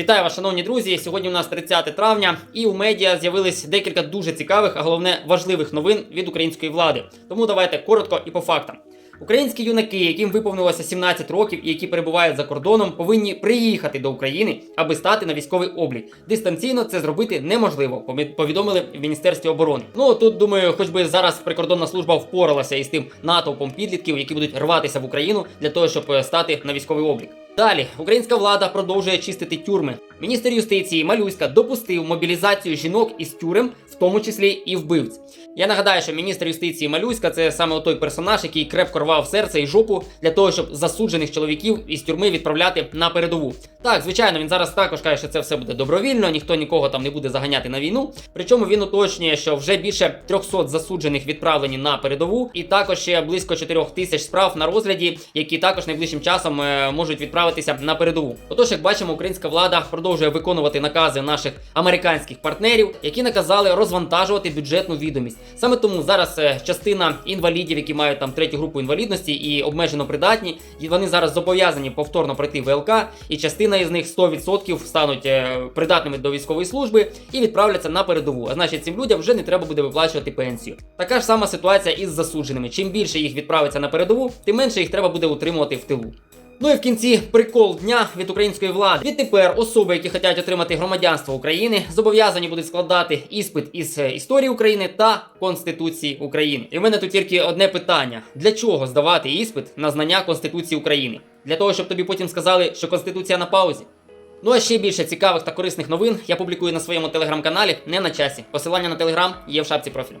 Вітаю вас, шановні друзі. Сьогодні у нас 30 травня, і у медіа з'явились декілька дуже цікавих, а головне важливих новин від української влади. Тому давайте коротко і по фактам. Українські юнаки, яким виповнилося 17 років і які перебувають за кордоном, повинні приїхати до України, аби стати на військовий облік. Дистанційно це зробити неможливо. Повідомили в міністерстві оборони. Ну тут думаю, хоч би зараз прикордонна служба впоралася із тим натовпом підлітків, які будуть рватися в Україну для того, щоб е, стати на військовий облік. Далі українська влада продовжує чистити тюрми. Міністр юстиції Малюська допустив мобілізацію жінок із тюрем, в тому числі і вбивць. Я нагадаю, що міністр юстиції Малюська це саме той персонаж, який крепко рвав серце і жопу для того, щоб засуджених чоловіків із тюрми відправляти на передову. Так, звичайно, він зараз також каже, що це все буде добровільно, ніхто нікого там не буде заганяти на війну. Причому він уточнює, що вже більше 300 засуджених відправлені на передову, і також ще близько 4 тисяч справ на розгляді, які також найближчим часом е, можуть відправитися на передову. Отож, як бачимо, українська влада продовжує виконувати накази наших американських партнерів, які наказали розвантажувати бюджетну відомість. Саме тому зараз е, частина інвалідів, які мають там третю групу інвалідності і обмежено придатні, вони зараз зобов'язані повторно пройти ВЛК, і частина із них 100% стануть е, придатними до військової служби і відправляться на передову. А значить, цим людям вже не треба буде виплачувати пенсію. Така ж сама ситуація із засудженими. Чим більше їх відправиться на передову, тим менше їх треба буде утримувати в тилу. Ну і в кінці прикол дня від української влади. Відтепер особи, які хочуть отримати громадянство України, зобов'язані будуть складати іспит із е, історії України та Конституції України. І в мене тут тільки одне питання: для чого здавати іспит на знання Конституції України? Для того, щоб тобі потім сказали, що Конституція на паузі. Ну а ще більше цікавих та корисних новин я публікую на своєму телеграм-каналі не на часі. Посилання на телеграм є в шапці профілю.